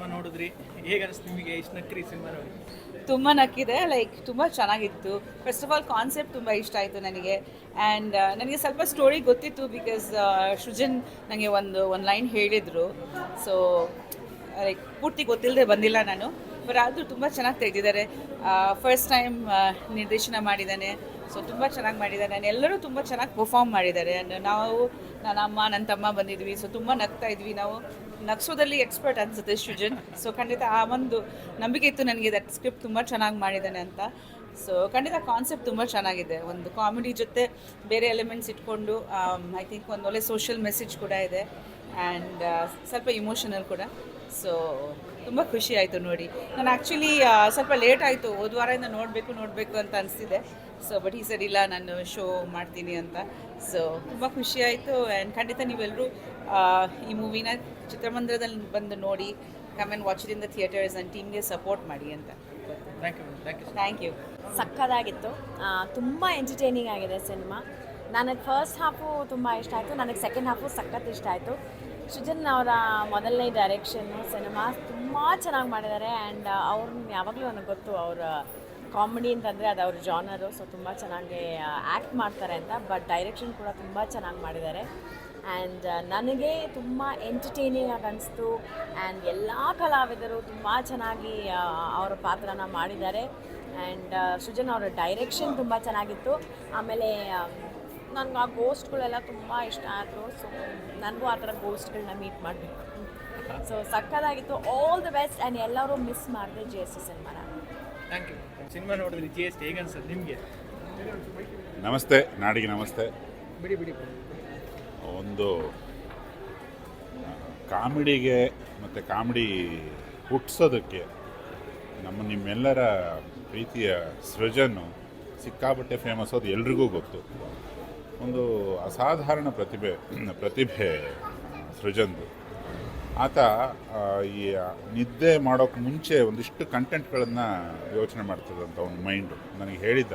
Cinema ನೋಡಿದ್ರಿ? ಹೇಗೆ ಅನಿಸ್ತು ನಿಮಗೆ ಇಷ್ಟು ನಕ್ರಿ ಸಿನಿಮಾ ನೋಡಿ? ತುಂಬ ನಕ್ಕಿದೆ ಲೈಕ್ ತುಂಬ ಚೆನ್ನಾಗಿತ್ತು. ಫಸ್ಟ್ ಆಫ್ ಆಲ್ ಕಾನ್ಸೆಪ್ಟ್ ತುಂಬ ಇಷ್ಟ ಆಯಿತು ನನಗೆ. ಆ್ಯಂಡ್ ನನಗೆ ಸ್ವಲ್ಪ ಸ್ಟೋರಿ ಗೊತ್ತಿತ್ತು ಬಿಕಾಸ್ ಸೃಜನ್ ನನಗೆ ಒಂದು ಒಂದು ಲೈನ್ ಹೇಳಿದರು. ಸೊ ಲೈಕ್ ಪೂರ್ತಿ ಗೊತ್ತಿಲ್ಲದೆ ಬಂದಿಲ್ಲ ನಾನು. ಬಟ್ ಆದರೂ ತುಂಬ ಚೆನ್ನಾಗಿ ತೆಗೆದಿದ್ದಾರೆ. ಫಸ್ಟ್ ಟೈಮ್ ನಿರ್ದೇಶನ ಮಾಡಿದ್ದಾನೆ. ಸೊ ತುಂಬ ಚೆನ್ನಾಗಿ ಮಾಡಿದ್ದಾರೆ. ನಾನು ಎಲ್ಲರೂ ತುಂಬ ಚೆನ್ನಾಗಿ ಪರ್ಫಾರ್ಮ್ ಮಾಡಿದ್ದಾರೆ. ನಾವು ನನ್ನ ಅಮ್ಮ ನನ್ನ ತಮ್ಮ ಬಂದಿದ್ವಿ. ಸೊ ತುಂಬ ನಗ್ತಾ ಇದ್ವಿ. ನಾವು ನಗ್ಸೋದಲ್ಲಿ ಎಕ್ಸ್ಪರ್ಟ್ ಅನಿಸುತ್ತೆ ಸೃಜನ್. ಸೊ ಖಂಡಿತ ಆ ಒಂದು ನಂಬಿಕೆ ಇತ್ತು ನನಗೆ. ದಟ್ ಸ್ಕ್ರಿಪ್ಟ್ ತುಂಬ ಚೆನ್ನಾಗಿ ಮಾಡಿದ್ದಾನೆ ಅಂತ. ಸೊ ಖಂಡಿತ ಕಾನ್ಸೆಪ್ಟ್ ತುಂಬ ಚೆನ್ನಾಗಿದೆ. ಒಂದು ಕಾಮಿಡಿ ಜೊತೆ ಬೇರೆ ಎಲಿಮೆಂಟ್ಸ್ ಇಟ್ಕೊಂಡು ಐ ಥಿಂಕ್ ಒಂದು ಒಳ್ಳೆ ಸೋಷಿಯಲ್ ಮೆಸೇಜ್ ಕೂಡ ಇದೆ. ಆ್ಯಂಡ್ ಸ್ವಲ್ಪ ಇಮೋಷನಲ್ ಕೂಡ. ಸೊ ತುಂಬ ಖುಷಿ ಆಯಿತು ನೋಡಿ. ನಾನು ಆ್ಯಕ್ಚುಲಿ ಸ್ವಲ್ಪ ಲೇಟ್ ಆಯಿತು. ಹೋದ ನೋಡಬೇಕು ನೋಡಬೇಕು ಅಂತ ಅನಿಸ್ತಿದೆ. ಸೊ ಬಟ್ ಈ ಸರಿ ಇಲ್ಲ ನಾನು ಶೋ ಮಾಡ್ತೀನಿ ಅಂತ. ಸೊ ತುಂಬ ಖುಷಿ ಆಯಿತು. ಆ್ಯಂಡ್ ಖಂಡಿತ ನೀವೆಲ್ಲರೂ ಈ ಮೂವಿನ ಚಿತ್ರಮಂದಿರದಲ್ಲಿ ಬಂದು ನೋಡಿ come and watch it in the theatres and ಟೀಮ್ಗೆ ಸಪೋರ್ಟ್ ಮಾಡಿ ಅಂತ. Thank you thank you thank you ಸಕ್ಕದಾಗಿತ್ತು. ತುಂಬ ಎಂಟರ್ಟೈನಿಂಗ್ ಆಗಿದೆ ಸಿನಿಮಾ ನನಗೆ ಫಸ್ಟ್ ಹಾಫು ತುಂಬ ಇಷ್ಟ ಆಯಿತು. ನನಗೆ ಸೆಕೆಂಡ್ ಹಾಫು ಸಖತ್ ಇಷ್ಟ ಆಯಿತು. ಸುಜನ್ ಅವರ ಮೊದಲನೇ ಡೈರೆಕ್ಷನ್ನು ಸಿನಿಮಾ ತುಂಬ ಚೆನ್ನಾಗಿ ಮಾಡಿದ್ದಾರೆ. ಆ್ಯಂಡ್ ಅವ್ರನ್ನ ಯಾವಾಗಲೂ ನನಗೆ ಗೊತ್ತು ಅವರ ಕಾಮಿಡಿ ಅಂತಂದರೆ ಅದು ಅವ್ರ ಜಾನರು ಸೊ ತುಂಬ ಚೆನ್ನಾಗಿ ಆ್ಯಕ್ಟ್ ಮಾಡ್ತಾರೆ ಅಂತ ಬಟ್ ಡೈರೆಕ್ಷನ್ ಕೂಡ ತುಂಬ ಚೆನ್ನಾಗಿ ಮಾಡಿದ್ದಾರೆ. ಆ್ಯಂಡ್ ನನಗೆ ತುಂಬ ಎಂಟರ್ಟೈನಿಂಗ್ ಆಗಿ ಅನಿಸ್ತು ಆ್ಯಂಡ್ ಎಲ್ಲ ಕಲಾವಿದರು ತುಂಬ ಚೆನ್ನಾಗಿ ಅವರ ಪಾತ್ರನ ಮಾಡಿದ್ದಾರೆ. ಆ್ಯಂಡ್ ಸುಜನ್ ಅವರ ಡೈರೆಕ್ಷನ್ ತುಂಬ ಚೆನ್ನಾಗಿತ್ತು. ಆಮೇಲೆ ನನಗೆ ಆ ಗೋಸ್ಟ್ಗಳೆಲ್ಲ ತುಂಬ ಇಷ್ಟ ಆಯಿತು ಸೊ ನನಗೂ ಆ ಥರ ಗೋಸ್ಟ್ಗಳನ್ನ ಮೀಟ್ ಮಾಡಬೇಕು. ಸೊ ಸಕ್ಕದಾಗಿತ್ತು. ಆಲ್ ದ ಬೆಸ್ಟ್ ಆ್ಯಂಡ್ ಎಲ್ಲರೂ ಮಿಸ್ ಮಾಡಿದೆ ಜೆ ಎಸ್ ಟಿ ಸಿನಿಮಾನ ಥ್ಯಾಂಕ್ ಯು ಸಿನಿಮಾ ನೋಡಿದ್ರಿ ಜಿ ಎಸ್ ಟಿ ಹೇಗೆ ಅನ್ಸುತ್ತೆ ನಿಮಗೆ? ನಮಸ್ತೆ ನಾಡಿಗೆ ನಮಸ್ತೆ. ಬಿಡಿ ಬಿಡಿ ಒಂದು ಕಾಮಿಡಿಗೆ ಮತ್ತು ಕಾಮಿಡಿ ಹುಟ್ಟಿಸೋದಕ್ಕೆ ನಮ್ಮ ನಿಮ್ಮೆಲ್ಲರ ಪ್ರೀತಿಯ ಸೃಜನು ಸಿಕ್ಕಾಪಟ್ಟೆ ಫೇಮಸ್ ಅದು ಎಲ್ರಿಗೂ ಗೊತ್ತು. ಒಂದು ಅಸಾಧಾರಣ ಪ್ರತಿಭೆ ಪ್ರತಿಭೆ ಸೃಜನ್ದು. ಆತ ಈ ನಿದ್ದೆ ಮಾಡೋಕ್ಕೆ ಮುಂಚೆ ಒಂದಿಷ್ಟು ಕಂಟೆಂಟ್ಗಳನ್ನು ಯೋಚನೆ ಮಾಡ್ತದಂತ ಒಂದು ಮೈಂಡು ನನಗೆ ಹೇಳಿದ್ದ.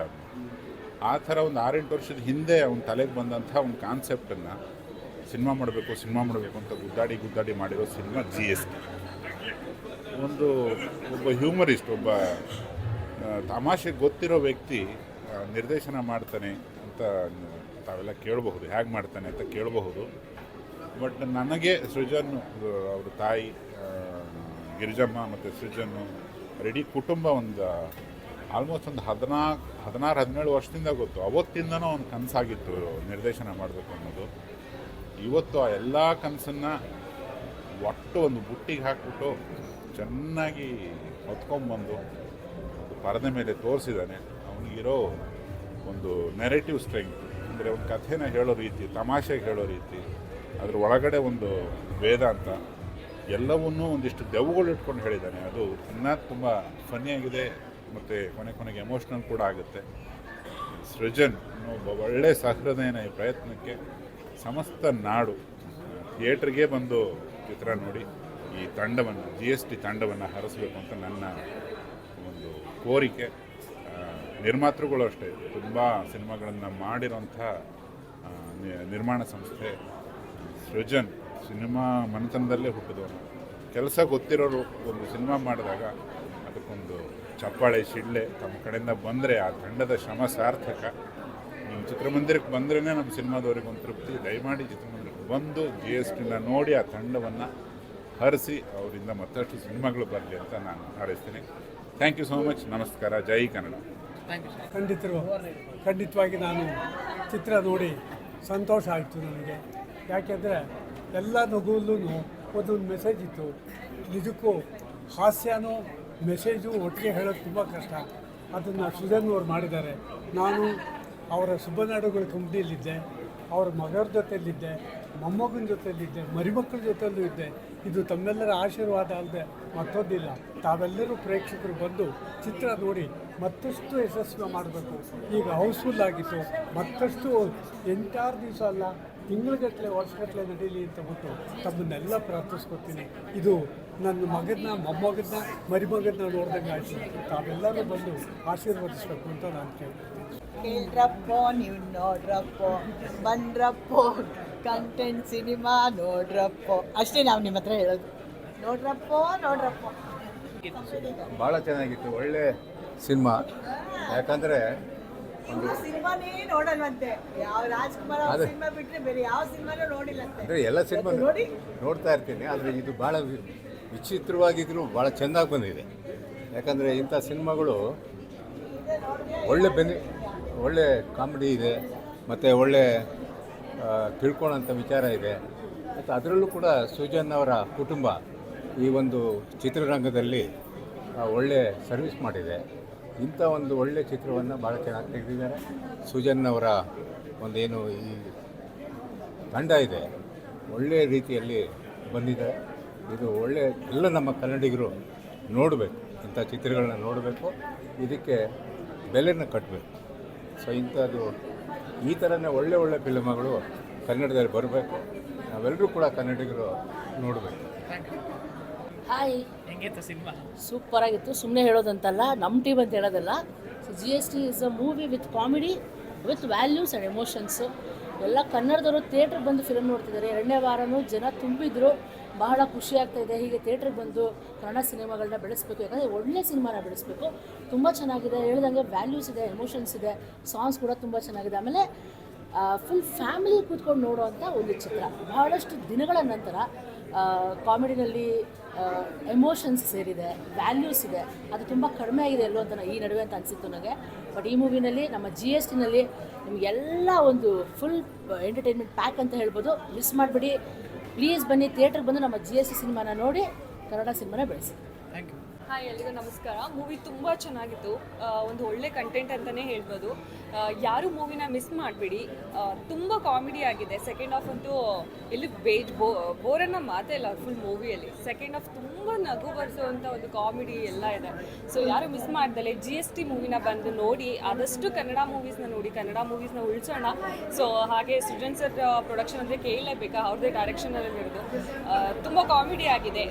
ಆ ಥರ ಒಂದು ಆರೆಂಟು ವರ್ಷದ ಹಿಂದೆ ಅವ್ನ ತಲೆಗೆ ಬಂದಂಥ ಒಂದು ಕಾನ್ಸೆಪ್ಟನ್ನು ಸಿನಿಮಾ ಮಾಡಬೇಕು ಸಿನಿಮಾ ಮಾಡಬೇಕು ಅಂತ ಗುದ್ದಾಡಿ ಗುದ್ದಾಡಿ ಮಾಡಿರೋ ಸಿನಿಮಾ ಜಿ ಎಸ್ ಟಿ ಒಂದು ಒಬ್ಬ ಹ್ಯೂಮರಿಸ್ಟ್ ಒಬ್ಬ ತಮಾಷೆ ಗೊತ್ತಿರೋ ವ್ಯಕ್ತಿ ನಿರ್ದೇಶನ ಮಾಡ್ತಾನೆ ಅಂತ ತಾವೆಲ್ಲ ಕೇಳಬಹುದು ಹೇಗೆ ಮಾಡ್ತಾನೆ ಅಂತ ಕೇಳಬಹುದು. ಬಟ್ ನನಗೆ ಸೃಜನ್ ಅವ್ರ ತಾಯಿ ಗಿರಿಜಮ್ಮ ಮತ್ತು ಸೃಜನ್ ರೆಡಿ ಕುಟುಂಬ ಒಂದು ಆಲ್ಮೋಸ್ಟ್ ಒಂದು ಹದಿನಾಲ್ಕು ಹದಿನಾರು, ಹದಿನೇಳು ವರ್ಷದಿಂದ ಗೊತ್ತು. ಅವತ್ತಿಂದನೂ ಒಂದು ಕನಸಾಗಿತ್ತು ನಿರ್ದೇಶನ ಮಾಡಬೇಕು ಅನ್ನೋದು. ಇವತ್ತು ಆ ಎಲ್ಲ ಕನಸನ್ನು ಒಟ್ಟು ಒಂದು ಬುಟ್ಟಿಗೆ ಹಾಕ್ಬಿಟ್ಟು ಚೆನ್ನಾಗಿ ಹೊತ್ಕೊಂಡ್ಬಂದು ಪರದೆ ಮೇಲೆ ತೋರಿಸಿದ್ದಾನೆ ಅವನಿಗಿರೋ ಒಂದು ನೆರೆಟಿವ್ ಸ್ಟ್ರೆಂತ್ ಅಂದರೆ ಒಂದು ಕಥೆನ ಹೇಳೋ ರೀತಿ, ತಮಾಷೆಗೆ ಹೇಳೋ ರೀತಿ ಅದ್ರ ಒಳಗಡೆ ಒಂದು ವೇದಾಂತ ಎಲ್ಲವನ್ನೂ ಒಂದಿಷ್ಟು ದೆವ್ವಗಳು ಇಟ್ಕೊಂಡು ಹೇಳಿದ್ದಾನೆ. ಅದು ಇನ್ನೂ ತುಂಬ ಫನ್ನಿಯಾಗಿದೆ ಮತ್ತು ಕೊನೆ ಕೊನೆಗೆ ಎಮೋಷ್ನಲ್ ಕೂಡ ಆಗುತ್ತೆ. ಸೃಜನ್ ಒಬ್ಬ ಒಳ್ಳೆಯ ಸಹೃದಯನ ಈ ಪ್ರಯತ್ನಕ್ಕೆ ಸಮಸ್ತ ನಾಡು, ಥಿಯೇಟ್ರಿಗೆ ಬಂದು ಚಿತ್ರ ನೋಡಿ ಈ ತಂಡವನ್ನು ಜಿ ಎಸ್ ಟಿ ತಂಡವನ್ನು ಹರಿಸಬೇಕು ಅಂತ ನನ್ನ ಒಂದು ಕೋರಿಕೆ. ನಿರ್ಮಾತೃಗಳು ಅಷ್ಟೇ. ತುಂಬ ಸಿನಿಮಾಗಳನ್ನು ಮಾಡಿರೋಂಥ ನಿರ್ಮಾಣ ಸಂಸ್ಥೆ ಸೃಜನ್ ಸಿನಿಮಾ ಮನೆತನದಲ್ಲೇ ಹುಟ್ಟಿದವನು. ಕೆಲಸ ಗೊತ್ತಿರೋರು ಒಂದು ಸಿನಿಮಾ ಮಾಡಿದಾಗ ಅದಕ್ಕೊಂದು ಚಪ್ಪಾಳೆ ಶಿಳ್ಳೆ ತಮ್ಮ ಕಡೆಯಿಂದ ಬಂದರೆ ಆ ತಂಡದ ಶ್ರಮ ಸಾರ್ಥಕ. ನೀವು ಚಿತ್ರಮಂದಿರಕ್ಕೆ ಬಂದ್ರೇ ನಮ್ಮ ಸಿನಿಮಾದವ್ರಿಗೆ ಒಂದು ತೃಪ್ತಿ. ದಯಮಾಡಿ ಚಿತ್ರಮಂದಿರಕ್ಕೆ ಬಂದು ಜಿ ಎಸ್ ಟಿನ ನೋಡಿ ಆ ತಂಡವನ್ನು ಹರಿಸಿ ಅವರಿಂದ ಮತ್ತಷ್ಟು ಸಿನಿಮಾಗಳು ಬರಲಿ ಅಂತ ನಾನು ಹಾರೈಸ್ತೀನಿ. ಥ್ಯಾಂಕ್ ಯು ಸೋ ಮಚ್ ನಮಸ್ಕಾರ. ಜೈ ಕನ್ನಡ. ಥ್ಯಾಂಕ್ ಯು ಸರ್ ಖಂಡಿತರು. ಖಂಡಿತವಾಗಿ ನಾನು ಚಿತ್ರ ನೋಡಿ ಸಂತೋಷ ಆಯಿತು ನನಗೆ. ಯಾಕೆಂದರೆ ಎಲ್ಲ ನಗುವಲ್ಲೂ ಒಂದೊಂದು ಮೆಸೇಜ್ ಇತ್ತು. ನಿಜಕ್ಕೂ ಹಾಸ್ಯನೂ ಮೆಸೇಜು ಒಟ್ಟಿಗೆ ಹೇಳೋದು ತುಂಬ ಕಷ್ಟ. ಅದನ್ನು ಸುಜನ್ ಅವ್ರು ಮಾಡಿದ್ದಾರೆ. ನಾನು ಅವರ ಸುಬ್ಬನಾಡುಗಳ ಕಂಪ್ನಿಯಲ್ಲಿದ್ದೆ ಅವರ ಮಗರ ಜೊತೆಯಲ್ಲಿದ್ದೆ. ಮೊಮ್ಮಗನ ಜೊತೆಯಲ್ಲಿದ್ದೆ. ಮರಿಮಕ್ಕಳ ಜೊತೆಯಲ್ಲೂ ಇದ್ದೆ. ಇದು ತಮ್ಮೆಲ್ಲರ ಆಶೀರ್ವಾದ ಅಲ್ಲದೆ ಮತ್ತೊಂದಿಲ್ಲ. ತಾವೆಲ್ಲರೂ ಪ್ರೇಕ್ಷಕರು ಬಂದು ಚಿತ್ರ ನೋಡಿ ಮತ್ತಷ್ಟು ಯಶಸ್ವಿ ಮಾಡಬೇಕು. ಈಗ ಹೌಸ್ಫುಲ್ ಆಗಿತ್ತು. ಮತ್ತಷ್ಟು ಎಂಟಾರು ದಿವಸ ಅಲ್ಲ ತಿಂಗಳಗಟ್ಟಲೆ ವರ್ಷಗಟ್ಟಲೆ ನಡೀಲಿ ಅಂತ ಬಿಟ್ಟು ತಮ್ಮನ್ನೆಲ್ಲ ಪ್ರಾರ್ಥಿಸ್ಕೊತೀನಿ ಇದು ನನ್ನ ಮಗನ ಮೊಮ್ಮಗನ್ನ ಮರಿಮಗನ್ನ ನೋಡಿದಂಗೆ ಆಯಿತು. ತಾವೆಲ್ಲರೂ ಬಂದು ಆಶೀರ್ವದಿಸ್ಬೇಕು ಅಂತ ನಾನು ಕೇಳ್ತೀನಿ. ಕೇಳ್ರಪ್ಪೋ ನೀವು ನೋಡ್ರಪ್ಪೋ. ಬಂದ್ರಪ್ಪೋ ಕಂಟೆಂಟ್ ಸಿನಿಮಾ ನೋಡ್ರಪ್ಪೋ. ಅಷ್ಟೇ ನಾವು ನಿಮ್ಮ ಹತ್ರ ಹೇಳೋದು. ನೋಡ್ರಪ್ಪೋ ನೋಡ್ರಪ್ಪೋ. ಭಾಳ ಚೆನ್ನಾಗಿತ್ತು ಒಳ್ಳೆ ಸಿನಿಮಾ. ಯಾಕಂದರೆ ಇನ್ನು ಸಿನಿಮಾನೇ ನೋಡಲ್ವಂತೆ. ಯಾವ ರಾಜ್ಕುಮಾರ್ ಅವ್ರ ಅದೇ. ಸಿನಿಮಾ ಬಿಟ್ರೆ ಬೇರೆ ಯಾವ ಸಿನಿಮಾನೂ ನೋಡಿಲ್ಲಂತೆ. ಅಂದರೆ ಎಲ್ಲ ಸಿನಿಮಾ ನೋಡಿ? ನೋಡ್ತಾ ಇರ್ತೀನಿ ಆದರೆ ಇದು ಭಾಳ ವಿಚಿತ್ರವಾಗಿದ್ರು ಭಾಳ ಚೆಂದಾಗಿ ಬಂದಿದೆ. ಯಾಕಂದರೆ ಇಂಥ ಸಿನಿಮಾಗಳು ಒಳ್ಳೆ ಬೆನಿ ಒಳ್ಳೆ ಕಾಮಿಡಿ ಇದೆ ಮತ್ತು ಒಳ್ಳೆ ಆ, ತಿಳ್ಕೊಳ್ಳೋಂಥ ವಿಚಾರ ಇದೆ. ಮತ್ತು ಅದರಲ್ಲೂ ಕೂಡ ಸುಜನ್ ಅವರ ಕುಟುಂಬ ಈ ಒಂದು ಚಿತ್ರರಂಗದಲ್ಲಿ ಆ, ಒಳ್ಳೆ ಸರ್ವಿಸ್ ಮಾಡಿದೆ. ಇಂಥ ಒಂದು ಒಳ್ಳೆ ಚಿತ್ರವನ್ನು ಭಾಳ ಚೆನ್ನಾಗಿ ತೆಗೆದಿದ್ದಾರೆ. ಸುಜನ್ ಅವರ ಒಂದೇನು ಈ ತಂಡ ಇದೆ ಒಳ್ಳೆಯ ರೀತಿಯಲ್ಲಿ ಬಂದಿದೆ. ಇದು ಒಳ್ಳೆ, ಎಲ್ಲ ನಮ್ಮ ಕನ್ನಡಿಗರು ನೋಡಬೇಕು, ಇಂಥ ಚಿತ್ರಗಳನ್ನ ನೋಡಬೇಕು. ಇದಕ್ಕೆ ಬೆಲೆನ ಕಟ್ಟಬೇಕು ಸೊ ಇಂಥದ್ದು ಈ ಥರನೇ ಒಳ್ಳೆ ಒಳ್ಳೆ ಫಿಲಮ್ಗಳು ಕನ್ನಡದಲ್ಲಿ ಬರಬೇಕು. ನಾವೆಲ್ಲರೂ ಕೂಡ ಕನ್ನಡಿಗರು ನೋಡಬೇಕು. ಹಾಯ್ ಹೆಂಗಿತ್ತು ಸಿನಿಮಾ? ಸೂಪರ್ ಆಗಿತ್ತು. ಸುಮ್ಮನೆ ಹೇಳೋದಂತಲ್ಲ ನಮ್ಮ ಟೀಮ್ ಅಂತ ಹೇಳೋದಲ್ಲ so G S T is a movie with comedy with values and emotions ಎಲ್ಲ ಕನ್ನಡದವರು ಥಿಯೇಟ್ರಿಗೆ ಬಂದು ಫಿಲ್ಮ್ ನೋಡ್ತಿದ್ದಾರೆ. ಎರಡನೇ ವಾರನೂ ಜನ ತುಂಬಿದ್ರು. ಬಹಳ ಖುಷಿ ಆಗ್ತಾ ಇದೆ. ಹೀಗೆ ಥಿಯೇಟ್ರಿಗೆ ಬಂದು ಕನ್ನಡ ಸಿನಿಮಾಗಳನ್ನ ಬೆಳೆಸಬೇಕು. ಯಾಕಂದರೆ ಒಳ್ಳೆ ಸಿನಿಮಾನ ಬೆಳೆಸಬೇಕು. ತುಂಬ ಚೆನ್ನಾಗಿದೆ. ಹೇಳ್ದಂಗೆ ವ್ಯಾಲ್ಯೂಸ್ ಇದೆ ಎಮೋಷನ್ಸ್ ಇದೆ. ಸಾಂಗ್ಸ್ ಕೂಡ ತುಂಬ ಚೆನ್ನಾಗಿದೆ. ಆಮೇಲೆ ಫುಲ್ ಫ್ಯಾಮಿಲಿ ಕೂತ್ಕೊಂಡು ನೋಡುವಂಥ ಒಂದು ಚಿತ್ರ. ಬಹಳಷ್ಟು ದಿನಗಳ ನಂತರ ಕಾಮಿಡಿನಲ್ಲಿ ಎಮೋಷನ್ಸ್ ಸೇರಿದೆ ವ್ಯಾಲ್ಯೂಸ್ ಇದೆ. ಅದು ತುಂಬ ಕಡಿಮೆ ಆಗಿದೆ ಎಲ್ಲೋ ಅಂತ ಈ ನಡುವೆ ಅಂತ ಅನಿಸಿತ್ತು ನನಗೆ. ಬಟ್ ಈ ಮೂವಿನಲ್ಲಿ ನಮ್ಮ ಜಿ ಎಸ್ ಟಿನಲ್ಲಿ ನಿಮಗೆಲ್ಲ ಒಂದು ಫುಲ್ ಎಂಟರ್ಟೈನ್ಮೆಂಟ್ ಪ್ಯಾಕ್ ಅಂತ ಹೇಳ್ಬೋದು. ಮಿಸ್ ಮಾಡಿಬಿಡಿ. ಪ್ಲೀಸ್ ಬನ್ನಿ ಥಿಯೇಟ್ರಿಗೆ ಬಂದು ನಮ್ಮ ಜಿ ಎಸ್ ಟಿ ಸಿನಿಮಾನ ನೋಡಿ, ಕನ್ನಡ ಸಿನಿಮಾನ ಬೆಳೆಸಿ. ಥ್ಯಾಂಕ್ ಯು ಹಾಯ್, ಎಲ್ರಿಗೂ ನಮಸ್ಕಾರ. ಮೂವಿ ತುಂಬ ಚೆನ್ನಾಗಿತ್ತು. ಒಂದು ಒಳ್ಳೆ ಕಂಟೆಂಟ್ ಅಂತಲೇ ಹೇಳ್ಬೋದು. ಯಾರು ಮೂವಿನ ಮಿಸ್ ಮಾಡಬೇಡಿ. ತುಂಬ ಕಾಮಿಡಿ ಆಗಿದೆ. ಸೆಕೆಂಡ್ ಹಾಫ್ ಅಂತೂ ಎಲ್ಲಿ ಬೇಜ್ ಬೋ ಬೋರನ್ನ ಮಾತೇ ಇಲ್ಲ ಫುಲ್ ಮೂವಿಯಲ್ಲಿ ಸೆಕೆಂಡ್ ಹಾಫ್ ತುಂಬ ನಗು ಬರೆಸುವಂಥ ಒಂದು ಕಾಮಿಡಿ ಎಲ್ಲ ಇದೆ. ಸೊ ಯಾರು ಮಿಸ್ ಮಾಡ್ದಲೆ ಜಿ ಎಸ್ ಟಿ ಮೂವಿನ ಬಂದು ನೋಡಿ, ಆದಷ್ಟು ಕನ್ನಡ ಮೂವೀಸ್ನ ನೋಡಿ, ಕನ್ನಡ ಮೂವೀಸ್ನ ಉಳಿಸೋಣ. ಸೊ ಹಾಗೆ ಸೃಜನ್ ಸರ್ ಪ್ರೊಡಕ್ಷನ್ ಅಂದರೆ ಕೇಳಲೇಬೇಕಾ? ಅವ್ರದ್ದೇ ಡೈರೆಕ್ಷನಲ್ಲಿ ಇರೋದು ತುಂಬ ಕಾಮಿಡಿ ಆಗಿದೆ.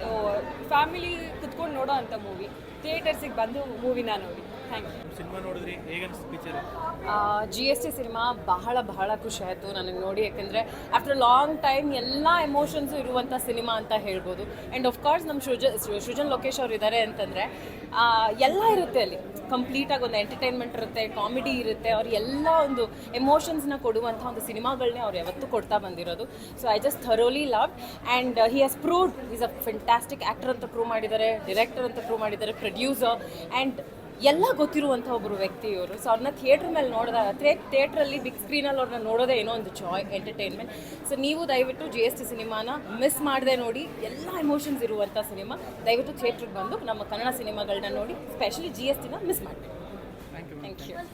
ಫ್ಯಾಮಿಲಿ ಕುತ್ಕೊಂಡು ನೋಡೋ ಅಂಥ ಮೂವಿ ಥಿಯೇಟರ್ಸಿಗೆ ಬಂದು ಮೂವಿನ ನೋಡಿ ಥ್ಯಾಂಕ್ ಯು. ಸಿನಿಮಾ ನೋಡಿದ್ರಿ ಹೇಗನ್ನಿಸ್ತು picture G S T cinema ಬಹಳ ಬಹಳ ಖುಷಿ ಆಯಿತು ನನಗೆ ನೋಡಿ ಯಾಕಂದರೆ ಆಫ್ಟರ್ ಲಾಂಗ್ ಟೈಮ್ ಎಲ್ಲ ಎಮೋಷನ್ಸು ಇರುವಂಥ ಸಿನಿಮಾ ಅಂತ ಹೇಳ್ಬೋದು. ಆ್ಯಂಡ್ ಆಫ್ ಕೋರ್ಸ್ ನಮ್ಮ ಸೃಜ ಸೃಜನ್ ಲೋಕೇಶ್ ಅವ್ರು ಇದ್ದಾರೆ ಅಂತಂದರೆ ಎಲ್ಲ ಇರುತ್ತೆ ಅಲ್ಲಿ. ಕಂಪ್ಲೀಟಾಗಿ ಒಂದು ಎಂಟರ್ಟೈನ್ಮೆಂಟ್ ಇರುತ್ತೆ ಕಾಮಿಡಿ ಇರುತ್ತೆ ಅವ್ರು ಎಲ್ಲ ಒಂದು ಎಮೋಷನ್ಸ್ನ ಕೊಡುವಂಥ ಒಂದು ಸಿನಿಮಾಗಳನ್ನೇ ಅವ್ರು ಯಾವತ್ತೂ ಕೊಡ್ತಾ ಬಂದಿರೋದು. So I just thoroughly love and he has proved is a fantastic actor ಅಂತ ಪ್ರೂವ್ ಮಾಡಿದ್ದಾರೆ ಡಿರೆಕ್ಟರ್ ಅಂತ ಪ್ರೂವ್ ಮಾಡಿದ್ದಾರೆ ಪ್ರೊಡ್ಯೂಸರ್ ಆ್ಯಂಡ್ ಎಲ್ಲ ಗೊತ್ತಿರುವಂಥ ಒಬ್ಬರು ವ್ಯಕ್ತಿ ಇವರು. ಸೊ ಅವ್ರನ್ನ ಥಿಯೇಟ್ರ್ ಮೇಲೆ ನೋಡಿದಾಗ ಥಿಯೇಟ್ರಲ್ಲಿ ಬಿಗ್ ಸ್ಕ್ರೀನಲ್ಲಿ ಅವ್ರನ್ನ ನೋಡೋದೇ ಏನೋ ಒಂದು ಜಾಯ್ ಎಂಟರ್ಟೈನ್ಮೆಂಟ್ ಸೊ ನೀವು ದಯವಿಟ್ಟು ಜಿ ಎಸ್ ಟಿ ಸಿನಿಮಾನ ಮಿಸ್ ಮಾಡದೆ ನೋಡಿ. ಎಲ್ಲ ಎಮೋಷನ್ಸ್ ಇರುವಂಥ ಸಿನಿಮಾ. ದಯವಿಟ್ಟು ಥಿಯೇಟ್ರಿಗೆ ಬಂದು ನಮ್ಮ ಕನ್ನಡ ಸಿನಿಮಾಗಳನ್ನ ನೋಡಿ. ಸ್ಪೆಷಲಿ ಜಿ ಎಸ್ ಟಿನ ಮಿಸ್ ಮಾಡಬೇಕು ಥ್ಯಾಂಕ್ ಯು